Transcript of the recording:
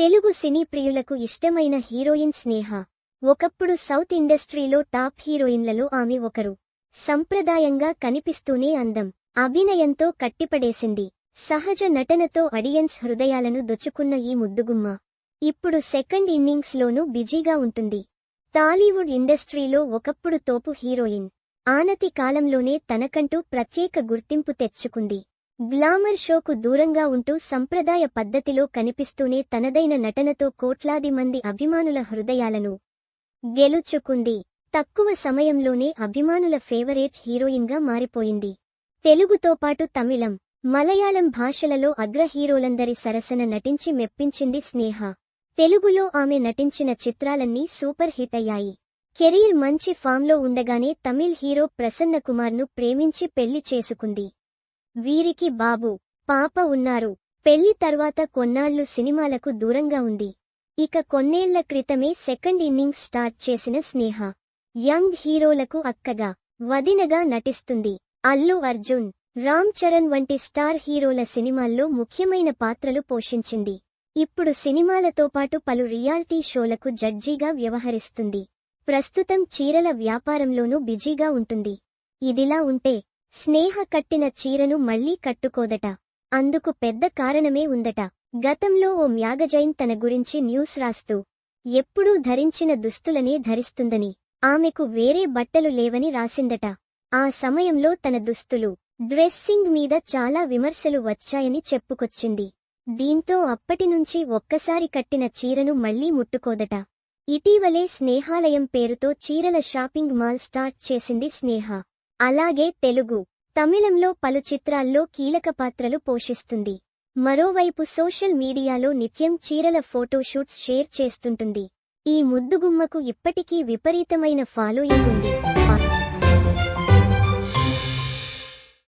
తెలుగు సినీ ప్రియులకు ఇష్టమైన హీరోయిన్ స్నేహ. ఒకప్పుడు సౌత్ ఇండస్ట్రీలో టాప్ హీరోయిన్లలో ఆమె ఒకరు. సంప్రదాయంగా కనిపిస్తూనే అందం. అభినయంతో కట్టిపడేసింది. సహజ నటనతో అడియన్స్ హృదయాలను దొచ్చుకున్న ఈ ముద్దుగుమ్మ. ఇప్పుడు సెకండ్ ఇన్నింగ్స్లోనూ బిజీగా ఉంటుంది. టాలీవుడ్ ఇండస్ట్రీలో ఒకప్పుడు తోపు హీరోయిన్. ఆనతి కాలంలోనే తనకంటూ ప్రత్యేక గుర్తింపు తెచ్చుకుంది. గ్లామర్ షోకు దూరంగా ఉంటూ సంప్రదాయ పద్ధతిలో కనిపిస్తూనే తనదైన నటనతో కోట్లాది మంది అభిమానుల హృదయాలను గెలుచుకుంది. తక్కువ సమయంలోనే అభిమానుల ఫేవరేట్ హీరోయిన్గా మారిపోయింది. తెలుగుతో పాటు తమిళం మలయాళం భాషలలో అగ్ర హీరోలందరి సరసన నటించి మెప్పించింది స్నేహ. తెలుగులో ఆమె నటించిన చిత్రాలన్నీ సూపర్ హిట్ అయ్యాయి. కెరీర్ మంచి ఫామ్లో ఉండగానే తమిళ్ హీరో ప్రసన్న కుమార్ను ప్రేమించి పెళ్ళి చేసుకుంది. వీరికి బాబు పాప ఉన్నారు. పెళ్ళి తర్వాత కొన్నాళ్ళు సినిమాలకు దూరంగా ఉంది. ఇక కొన్నేళ్ళ క్రితమే సెకండ్ ఇన్నింగ్స్ స్టార్ట్ చేసిన స్నేహ. యంగ్ హీరోలకు అక్కగా వదినగా నటిస్తుంది. అల్లు అర్జున్ రామ్ చరణ్ వంటి స్టార్ హీరోల సినిమాల్లో ముఖ్యమైన పాత్రలు పోషించింది. ఇప్పుడు సినిమాలతో పాటు పలు రియాలిటీ షోలకు జడ్జీగా వ్యవహరిస్తుంది. ప్రస్తుతం చీరల వ్యాపారంలోనూ బిజీగా ఉంటుంది. ఇదిలా ఉంటే స్నేహ కట్టిన చీరను మళ్ళీ కట్టుకోదట. అందుకు పెద్ద కారణమే ఉందట. గతంలో ఓ మ్యాగజైన్ తన గురించి న్యూస్ రాస్తూ ఎప్పుడూ ధరించిన దుస్తులనే ధరిస్తుందని ఆమెకు వేరే బట్టలు లేవని రాసిందట. ఆ సమయంలో తన దుస్తులు డ్రెస్సింగ్ మీద చాలా విమర్శలు వచ్చాయని చెప్పుకొచ్చింది. దీంతో అప్పటినుంచి ఒక్కసారి కట్టిన చీరను మళ్ళీ ముట్టుకోదట. ఇటీవలే స్నేహాలయం పేరుతో చీరల షాపింగ్ మాల్ స్టార్ట్ చేసింది స్నేహ. అలాగే తెలుగు తమిళంలో పలు చిత్రాల్లో కీలక పాత్రలు పోషిస్తుంది. మరోవైపు సోషల్ మీడియాలో నిత్యం చీరల ఫోటోషూట్స్ షేర్ చేస్తుంటుంది. ఈ ముద్దుగుమ్మకు ఇప్పటికీ విపరీతమైన ఫాలోయింగ్ ఉంది.